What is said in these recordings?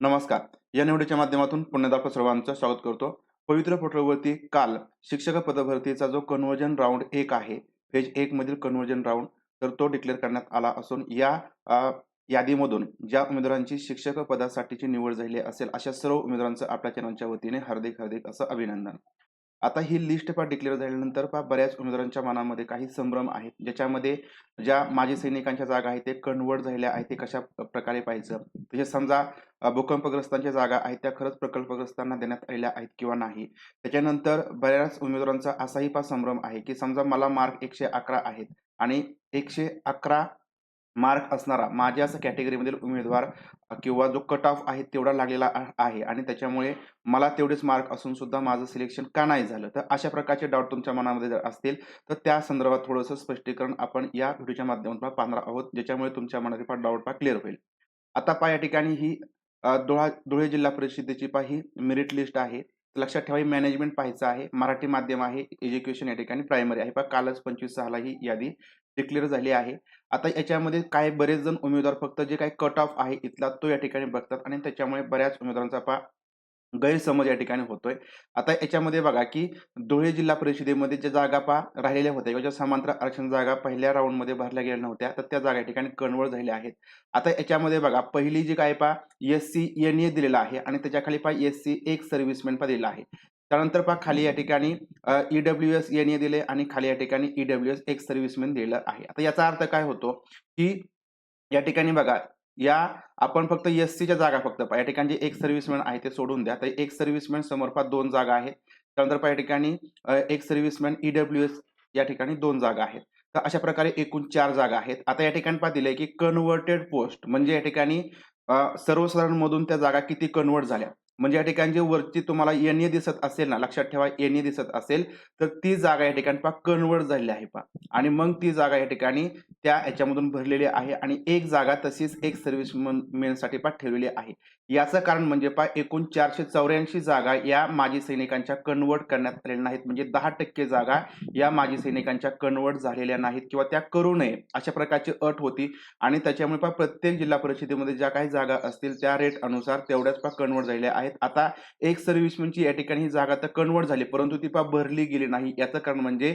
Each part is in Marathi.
नमस्कार. या निवडीच्या माध्यमातून पुण्यदाप सर्वांचं स्वागत करतो. पवित्र पोर्टलवरती काल शिक्षक पदभरतीचा जो कन्वर्जन राऊंड एक आहे फेज एक मधील कन्वर्जन राऊंड तर तो डिक्लेअर करण्यात आला असून या यादीमधून ज्या उमेदवारांची शिक्षक पदासाठीची निवड झाली असेल अशा सर्व उमेदवारांचं आपल्या चॅनलच्या वतीने हार्दिक हार्दिक असं अभिनंदन. आता ही लिस्ट पहा डिक्लेअर झाल्यानंतर पा बऱ्याच उमेदवारांच्या मनामध्ये काही संभ्रम आहेत. ज्याच्यामध्ये ज्या माजी सैनिकांच्या जागा आहेत ते कन्वर्ट झालेल्या आहेत ते कशा प्रकारे पाहायचं? म्हणजे समजा भूकंपग्रस्तांच्या जागा आहेत त्या खरंच प्रकल्पग्रस्तांना देण्यात आलेल्या आहेत किंवा नाही? त्याच्यानंतर बऱ्याच उमेदवारांचा असाही पा संभ्रम आहे की समजा मला मार्क एकशे अकरा आहेत आणि एकशे अकरा मार्क असणारा माझ्या असं कॅटेगरीमधील उमेदवार किंवा जो कट ऑफ आहे तेवढा लागलेला आहे आणि त्याच्यामुळे मला तेवढेच मार्क असून सुद्धा माझं सिलेक्शन का नाही झालं? तर अशा प्रकारचे डाऊट तुमच्या मनामध्ये जर असतील तर त्या संदर्भात थोडंसं स्पष्टीकरण आपण या व्हिडिओच्या माध्यमातून पाहणार आहोत ज्याच्यामुळे तुमच्या मनातील पा डाऊट पा क्लिअर होईल. आता पा या ठिकाणी ही धुळा धुळे जिल्हा परिषदेची पा ही मेरिट लिस्ट आहे. लक्षात ठेवा ही मॅनेजमेंट पाहायचं आहे. मराठी माध्यम आहे एज्युकेशन या ठिकाणी प्रायमरी आहे. पा कालच पंचवीस सहाला ही यादी डिक्लेअर झाली आहे. आता याच्यामध्ये काय बरेच जण उमेदवार फक्त जे काही कट ऑफ आहे इथला तो या ठिकाणी बघतात आणि त्याच्यामुळे बऱ्याच उमेदवारांचा पा गैरसमज या ठिकाणी होतोय. आता याच्यामध्ये बघा की धुळे जिल्हा परिषदेमध्ये ज्या जागा पा राहिलेल्या होत्या किंवा ज्या समांतर आरक्षण जागा पहिल्या राऊंडमध्ये भरल्या गेल्या नव्हत्या तर त्या जागा या ठिकाणी कन्वर्ट झालेल्या आहेत. आता याच्यामध्ये बघा पहिली जी काय पा एस सी एन ए दिलेला आहे आणि त्याच्याखाली पा एस सी एक सर्व्हिसमॅन पा दिलेला आहे. त्यानंतर पहा खाली या ठिकाणी ईडब्ल्यू एस एन ए दिले आणि खाली या ठिकाणी ईडब्ल्यू एस एक सर्व्हिसमॅन दिलं आहे. आता याचा अर्थ काय होतो की या ठिकाणी बघा या आपण फक्त एस सीच्या जागा फक्त पहा. या ठिकाणी जे एक सर्व्हिसमॅन आहे ते सोडून द्या. तर एक सर्व्हिसमॅन समोर पहा दोन जागा आहेत. त्यानंतर पहा या ठिकाणी एक सर्व्हिसमॅन ईडब्ल्यू एस या ठिकाणी दोन जागा आहेत. तर अशा प्रकारे एकूण चार जागा आहेत. आता या ठिकाणी पहा दिलंय की कन्व्हर्टेड पोस्ट म्हणजे या ठिकाणी सर्वसाधारणमधून मधून त्या जागा किती कन्वर्ट झाल्या? म्हणजे या ठिकाणी जे वरती तुम्हाला एन ए दिसत असेल ना लक्षात ठेवा एन ए दिसत असेल तर ती जागा या ठिकाणी पहा कन्वर्ट झालेली आहे पहा. आणि मग ती जागा या ठिकाणी त्या याच्यामधून भरलेली आहे आणि एक जागा तशीच एक सर्व्हिस मेनसाठी पा ठेवलेली आहे. याचं कारण म्हणजे पा एकूण चारशे चौऱ्याऐंशी जागा या माजी सैनिकांच्या कन्वर्ट करण्यात आलेल्या नाहीत. म्हणजे दहा टक्के जागा या माजी सैनिकांच्या कन्वर्ट झालेल्या नाहीत किंवा त्या करू नये अशा प्रकारची अट होती. आणि त्याच्यामुळे पा प्रत्येक जिल्हा परिषदेमध्ये ज्या काही जागा असतील त्या रेट अनुसार तेवढ्याच पा कन्वर्ट झालेल्या आहेत. आता एक सर्व्हिसमॅनची म्हणजे या ठिकाणी ही जागा तर कन्वर्ट झाली परंतु ती पा भरली गेली नाही. याचं कारण म्हणजे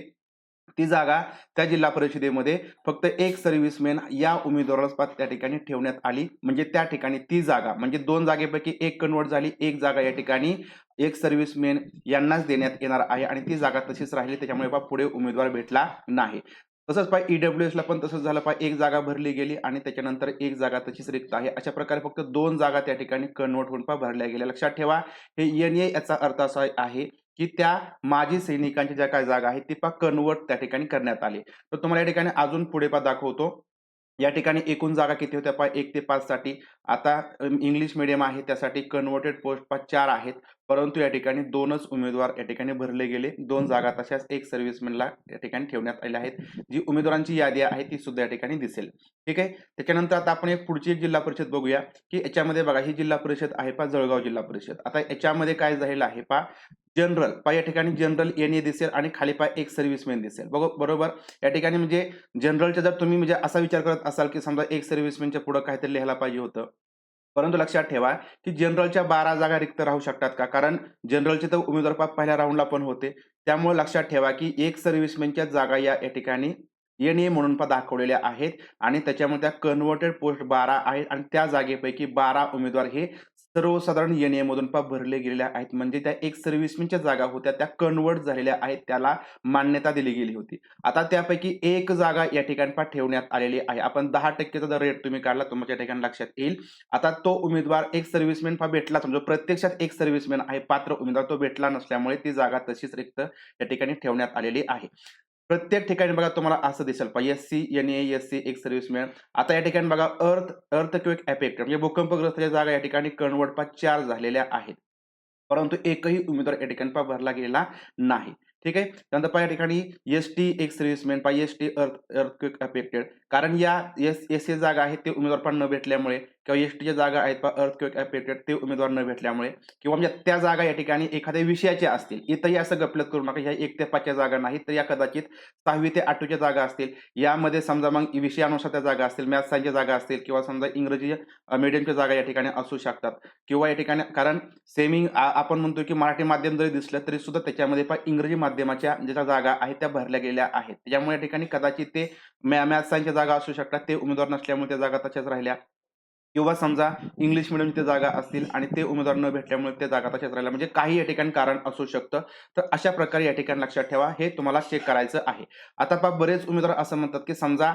ती जागा त्या जिल्हा परिषदेमध्ये फक्त एक सर्व्हिसमॅन या उमेदवाराला पा त्या ठिकाणी ठेवण्यात आली. म्हणजे त्या ठिकाणी ती जागा म्हणजे दोन जागेपैकी एक कन्वर्ट झाली एक जागा या ठिकाणी एक सर्व्हिसमॅन यांनाच देण्यात येणार आहे आणि ती जागा तशीच राहिली त्याच्यामुळे पा पुढे उमेदवार भेटला नाही. तसंच पा ईडब्ल्यू एसला पण तसंच झालं. पाय एक जागा भरली गेली आणि त्याच्यानंतर एक जागा तशीच रिक्त आहे. अशा प्रकारे फक्त दोन जागा त्या ठिकाणी कन्वर्ट होऊन पाय भरल्या गेल्या. लक्षात ठेवा हे एन ए याचा अर्थ असा आहे की त्या माजी सैनिकांच्या ज्या काय जागा आहेत ती पा कन्वर्ट त्या ठिकाणी करण्यात आली. तर तुम्हाला या ठिकाणी अजून पुढे पा दाखवतो. या ठिकाणी एकूण जागा किती होत्या? पा एक ते पाच साठी आता इंग्लिश मिडियम आहे त्यासाठी कन्वर्टेड पोस्ट पा चार आहेत. परंतु या ठिकाणी दोनच उमेदवार या ठिकाणी भरले गेले. दोन जागा तशाच एक सर्व्हिसमॅनला या ठिकाणी ठेवण्यात आल्या आहेत. जी उमेदवारांची यादी आहे ती सुद्धा या ठिकाणी दिसेल. ठीक आहे? त्याच्यानंतर आता आपण एक पुढची एक जिल्हा परिषद बघूया की याच्यामध्ये बघा ही जिल्हा परिषद आहे पा जळगाव जिल्हा परिषद. आता याच्यामध्ये काय झालेलं आहे पा जनरल पा या ठिकाणी जनरल एन ए दिसेल आणि खाली पा एक सर्व्हिसमॅन दिसेल. बघ बरोबर? या ठिकाणी म्हणजे जनरलच्या जर तुम्ही म्हणजे असा विचार करत असाल की समजा एक सर्व्हिसमॅनच्या पुढं काहीतरी लिहायला पाहिजे होतं परंतु लक्षात ठेवा की जनरलच्या बारा जागा रिक्त राहू शकतात का? कारण जनरलचे तर उमेदवार पा पहिल्या राऊंडला पण होते. त्यामुळे लक्षात ठेवा की एक सर्व्हिसमॅनच्या जागा या या ठिकाणी एन ए म्हणून पण दाखवलेल्या आहेत. आणि त्याच्यामध्ये त्या कन्वर्टेड पोस्ट बारा आहेत आणि त्या जागेपैकी बारा उमेदवार हे सर्वसाधारण एन एमधून मधून पा भरले गेलेल्या आहेत. म्हणजे त्या एक सर्व्हिसमॅनच्या जागा होत्या. त्या कन्वर्ट झालेल्या आहेत. त्याला मान्यता दिली गेली होती. आता त्यापैकी एक जागा या ठिकाणी पा ठेवण्यात आलेली आहे. आपण दहा टक्केचा जर रेट तुम्ही काढला तुमच्या ठिकाणी लक्षात येईल. आता तो उमेदवार एक सर्व्हिसमॅन पा भेटला. समजा प्रत्यक्षात एक सर्व्हिसमॅन आहे. पात्र उमेदवार तो भेटला नसल्यामुळे ती जागा तशीच रिक्त या ठिकाणी ठेवण्यात आलेली आहे. प्रत्येक ठिकाणी बघा तुम्हाला असं दिसेल. पा S C N A S C ex serviceman आता या ठिकाणी बघा अर्थ अर्थ किंवा अफेक्ट म्हणजे भूकंपग्रस्ताच्या जागा या ठिकाणी कणवटपा चार झालेल्या आहेत. परंतु एकही उमेदवार या ठिकाणी पा भरला गेलेला नाही. ठीक आहे? त्यानंतर पहा या ठिकाणी एस टी एक सर्व्हिसमॅन पहा S T earth earthquake affected कारण या एस एस सी जागा आहेत ते उमेदवार पण न भेटल्यामुळे किंवा एस टीच्या जागा आहेत अर्थ अर्थक्वेक पेटेड ते उमेदवार न भेटल्यामुळे. किंवा म्हणजे त्या जागा या ठिकाणी एखाद्या विषयाच्या असतील. इथंही असं गपलत करू नका ह्या एक ते पाचच्या जागा नाहीत तर या कदाचित सहावी ते आठवीच्या जागा असतील. यामध्ये समजा मग विषयानुसार त्या जागा असतील मॅथ्स सायन्सच्या जागा असतील किंवा समजा इंग्रजी मीडियमच्या जागा या ठिकाणी असू शकतात. किंवा या ठिकाणी कारण सेमिंग आपण म्हणतो की मराठी माध्यम जरी दिसलं तरी सुद्धा त्याच्यामध्ये पण इंग्रजी माध्यमाच्या ज्या जागा आहेत त्या भरल्या गेल्या आहेत. त्याच्यामुळे या ठिकाणी कदाचित ते मॅ मॅथ सायन्सच्या जागा असू शकतात ते उमेदवार नसल्यामुळे त्या जागा तशाच राहिल्या. किंवा समजा इंग्लिश मिडियमच्या जागा असतील आणि ते उमेदवार न भेटल्यामुळे त्या जागा तशाच राहिल्या म्हणजे काही या ठिकाणी कारण असू शकतं. तर अशा प्रकारे या ठिकाणी लक्षात ठेवा हे तुम्हाला चेक करायचं आहे. आता पहा बरेच उमेदवार असं म्हणतात की समजा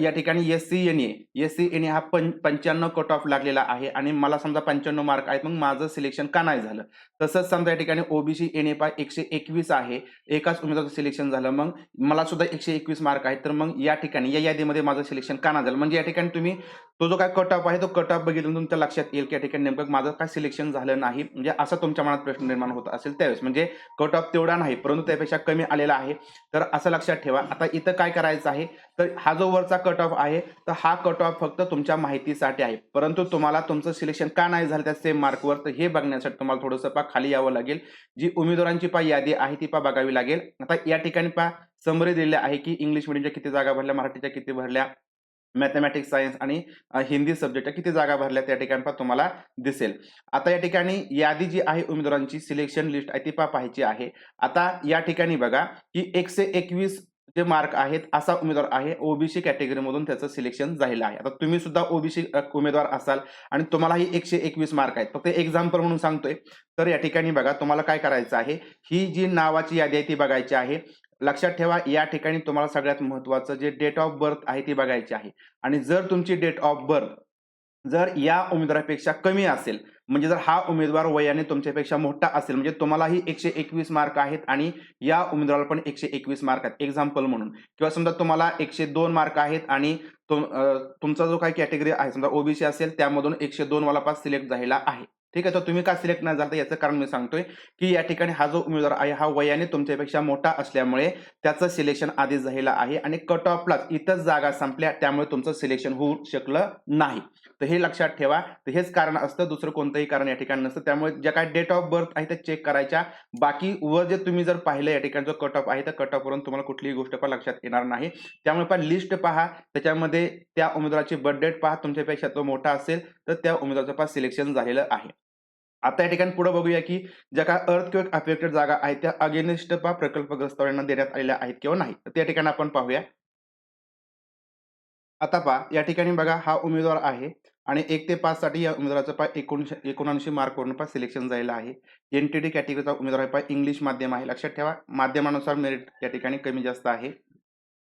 या ठिकाणी S C N A S C N A हा पं पंच्याण्णव कट ऑफ लागलेला आहे आणि मला समजा पंच्याण्णव मार्क आहेत मग माझं सिलेक्शन का नाही झालं? तसंच समजा या ठिकाणी ओबीसी एन ए पा एकशे एकवीस आहे. एकाच उमेदवाराचं सिलेक्शन झालं मग मला सुद्धा एकशे एकवीस मार्क आहेत तर मग या ठिकाणी या यादीमध्ये माझं सिलेक्शन का नाही झालं? म्हणजे या ठिकाणी तुम्ही तो जो काय कट ऑफ आहे तो कट ऑफ बघितलं तुमच्या लक्षात येईल की या ठिकाणी नेमकं माझं काय सिलेक्शन झालं नाही. म्हणजे असं तुमच्या मनात प्रश्न निर्माण होत असेल त्यावेळेस. म्हणजे कट ऑफ तेवढा नाही परंतु त्यापेक्षा कमी आलेला आहे. तर असं लक्षात ठेवा. आता इथं काय करायचं आहे? तर हा जो वरचा कट ऑफ आहे तर हा कट ऑफ फक्त तुमच्या माहितीसाठी आहे. परंतु तुम्हाला तुमचं सिलेक्शन का नाही झालं त्या सेम मार्कवर तर हे बघण्यासाठी तुम्हाला थोडंसं पा खाली यावं लागेल. जी उमेदवारांची पा यादी आहे ती पा बघावी लागेल. आता या ठिकाणी पा समरी दिलेली आहे की इंग्लिश मिडियमच्या किती जागा भरल्या मराठीच्या किती भरल्या मॅथमॅटिक्स सायन्स आणि हिंदी सब्जेक्ट किती जागा भरल्या त्या ठिकाणी पहा तुम्हाला दिसेल. आता या ठिकाणी यादी जी आहे उमेदवारांची सिलेक्शन लिस्ट आहे ती पहा पाहायची आहे. आता या ठिकाणी बघा की एकशे एकवीस जे मार्क आहेत असा उमेदवार आहे ओबीसी कॅटेगरीमधून त्याचं सिलेक्शन झालेलं आहे. आता तुम्ही सुद्धा ओबीसी उमेदवार असाल आणि तुम्हालाही एकशे एकवीस मार्क आहेत. फक्त एक्झाम्पल म्हणून सांगतोय. तर या ठिकाणी बघा तुम्हाला काय करायचं आहे? ही जी नावाची यादी आहे ती बघायची आहे. लक्षात ठेवा या ठिकाणी तुम्हाला सगळ्यात महत्वाचं जे डेट ऑफ बर्थ आहे ती बघायची आहे. आणि जर तुमची डेट ऑफ बर्थ जर या उमेदवारापेक्षा कमी असेल म्हणजे जर हा उमेदवार वयाने तुमच्यापेक्षा मोठा असेल म्हणजे तुम्हालाही एकशे एकवीस मार्क आहेत आणि या उमेदवाराला पण एकशे एकवीस मार्क आहेत. एक्झाम्पल म्हणून. किंवा समजा तुम्हाला एकशे दोन मार्क आहेत आणि तुम तुमचा जो काही कॅटेगरी आहे समजा ओबीसी असेल त्यामधून एकशे दोन वाला पास सिलेक्ट झालेला आहे. ठीक आहे तर तुम्ही का सिलेक्ट नाही झाला तर याचं कारण मी सांगतोय की या ठिकाणी हा जो उमेदवार आहे हा वयाने तुमच्यापेक्षा मोठा असल्यामुळे त्याचं सिलेक्शन आधीच झालेलं आहे आणि कट ऑफलाच इतर जागा संपल्या त्यामुळे तुमचं सिलेक्शन होऊ शकलं नाही. तर हे लक्षात ठेवा. तर हेच कारण असतं. दुसरं कोणतंही कारण या ठिकाणी नसतं. त्यामुळे ज्या काय डेट ऑफ बर्थ आहे ते चेक करायच्या. बाकी वर जे तुम्ही जर पाहिलं या ठिकाणी जो कट ऑफ आहे त्या कट ऑफवरून तुम्हाला कुठलीही गोष्ट पण लक्षात येणार नाही. त्यामुळे पण लिस्ट पहा. त्याच्यामध्ये त्या उमेदवाराची बर्थ डेट पहा. तुमच्यापेक्षा तो मोठा असेल तर त्या उमेदवाराचं पास सिलेक्शन झालेलं आहे. आता या ठिकाणी पुढे बघूया की ज्या काय अर्थक्वेक अफेक्टेड जागा आहेत त्या अगेनिस्ट पा प्रकल्पग्रस्तांना देण्यात आलेल्या आहेत किंवा नाही. तर त्या ठिकाणी आपण पाहूया. आता पहा. या ठिकाणी बघा. हा उमेदवार आहे. आणि एक ते पाच साठी या उमेदवाराचा पाय एकोणशे एकोणऐंशी मार्कवरून पाय सिलेक्शन झालेलं आहे. एन टी टी कॅटेगरीचा उमेदवार पाय इंग्लिश माध्यम आहे. लक्षात ठेवा माध्यमानुसार मेरिट या ठिकाणी कमी जास्त आहे.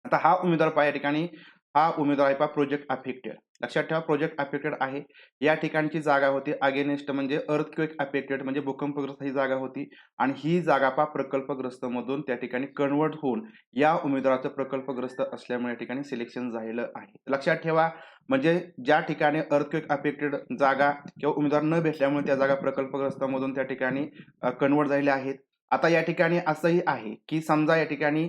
आता हा उमेदवार पाय या ठिकाणी हा उमेदवार आहे पहा प्रोजेक्ट अफेक्टेड लक्षात ठेवा प्रोजेक्ट अफेक्टेड आहे. या ठिकाणची जागा होती. अगेनिस्ट म्हणजे अर्थक्वेक अफेक्टेड म्हणजे भूकंपग्रस्त ही जागा होती. आणि ही जागा पा प्रकल्पग्रस्त मधून त्या ठिकाणी कन्वर्ट होऊन या उमेदवाराचं प्रकल्पग्रस्त असल्यामुळे या ठिकाणी सिलेक्शन झालेलं आहे. लक्षात ठेवा म्हणजे ज्या ठिकाणी अर्थक्वेक अफेक्टेड जागा किंवा उमेदवार न भेटल्यामुळे त्या जागा प्रकल्पग्रस्तामधून त्या ठिकाणी कन्वर्ट झालेल्या आहेत. आता या ठिकाणी असंही आहे की समजा या ठिकाणी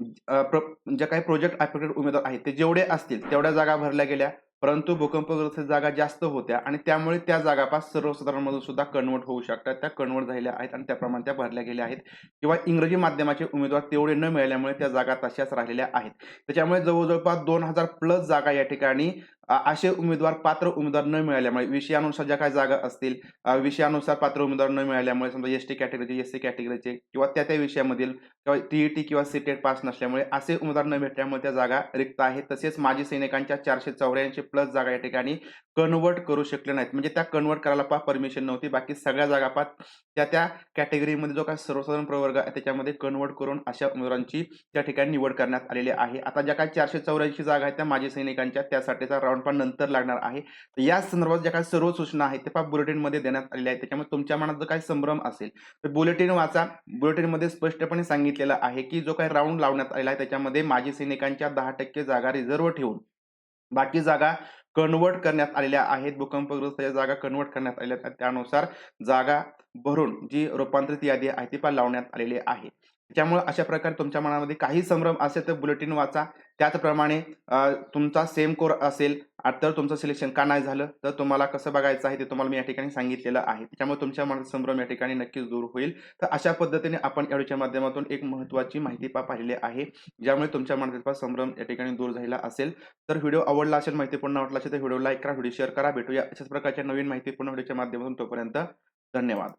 ज्या प्र- जे काही प्रोजेक्ट अफेक्टेड उमेदवार आहेत ते जेवढे असतील तेवढ्या जागा भरल्या गेल्या परंतु भूकंपग्रस्त जागा जास्त होत्या आणि त्यामुळे त्या जागापास सर्वसाधारणमधून सुद्धा कन्वर्ट होऊ शकतात. त्या कन्वर्ट झालेल्या आहेत आणि त्याप्रमाणे त्या भरल्या गेल्या आहेत. किंवा इंग्रजी माध्यमाचे उमेदवार तेवढे न मिळाल्यामुळे त्या जागा तशाच राहिलेल्या आहेत. त्याच्यामुळे जवळजवळपास दोन हजार प्लस जागा या ठिकाणी असे उमेदवार पात्र उमेदवार न मिळाल्यामुळे विषयानुसार ज्या काही जागा असतील विषयानुसार पात्र उमेदवार न मिळाल्यामुळे समजा एस टी कॅटेगरीचे एस सी कॅटेगरीचे किंवा त्या त्या विषयामधील किंवा टीईटी किंवा सीटेट पास नसल्यामुळे असे उमेदवार न भेटल्यामुळे त्या जागा रिक्त आहेत. तसेच माजी सैनिकांच्या चारशे चौऱ्याऐंशी प्लस जागा या ठिकाणी कन्वर्ट करू शकले नाहीत. म्हणजे त्या कन्वर्ट करायला पहा परमिशन नव्हती. बाकी सगळ्या जागा पा त्या त्या कॅटेगरीमध्ये जो काय सर्वसाधारण प्रवर्ग आहे त्याच्यामध्ये कन्वर्ट करून अशा उमेदवारांची त्या ठिकाणी निवड करण्यात आलेली आहे. आता ज्या काय चारशे चौऱ्याऐंशी जागा आहेत त्या माजी सैनिकांच्या त्यासाठीचा राऊंड पण नंतर लागणार आहे. तर या संदर्भात ज्या काय सर्व सूचना आहेत ते पहा बुलेटिनमध्ये देण्यात आलेल्या आहेत. त्याच्यामुळे तुमच्या मनात जो काही संभ्रम असेल तर बुलेटिन वाचा. बुलेटिनमध्ये स्पष्टपणे सांगितलेलं आहे की जो काही राऊंड लावण्यात आलेला आहे त्याच्यामध्ये माजी सैनिकांच्या दहा टक्के जागा रिझर्व्ह ठेवून बाकी जागा कन्वर्ट करण्यात आलेल्या आहेत. भूकंपग्रस्त या जागा कन्वर्ट करण्यात आलेल्या आहेत. त्यानुसार जागा भरून जी रूपांतरित यादी आहे ती पण लावण्यात आलेली आहे. त्यामुळे अशा प्रकारे तुमच्या मनामध्ये काही संभ्रम असेल तर बुलेटिन वाचा. त्याचप्रमाणे तुमचा सेम कोर असेल तर तुमचं सिलेक्शन का नाही झालं तर तुम्हाला कसं बघायचं आहे ते तुम्हाला मी या ठिकाणी सांगितलेलं आहे. त्यामुळे तुमच्या मनात संभ्रम या ठिकाणी नक्कीच दूर होईल. तर अशा पद्धतीने आपण एडूच्या माध्यमातून एक महत्त्वाची माहिती पा पाहिली आहे. ज्यामुळे तुमच्या मनातील संभ्रम या ठिकाणी दूर झालेला असेल. तर व्हिडिओ आवडला असेल माहितीपूर्ण वाटला असेल तर व्हिडिओ लाईक करा व्हिडिओ शेअर करा. भेटूया अशाच प्रकारच्या नवीन माहितीपूर्ण व्हिडिओच्या माध्यमातून तोपर्यंत धन्यवाद.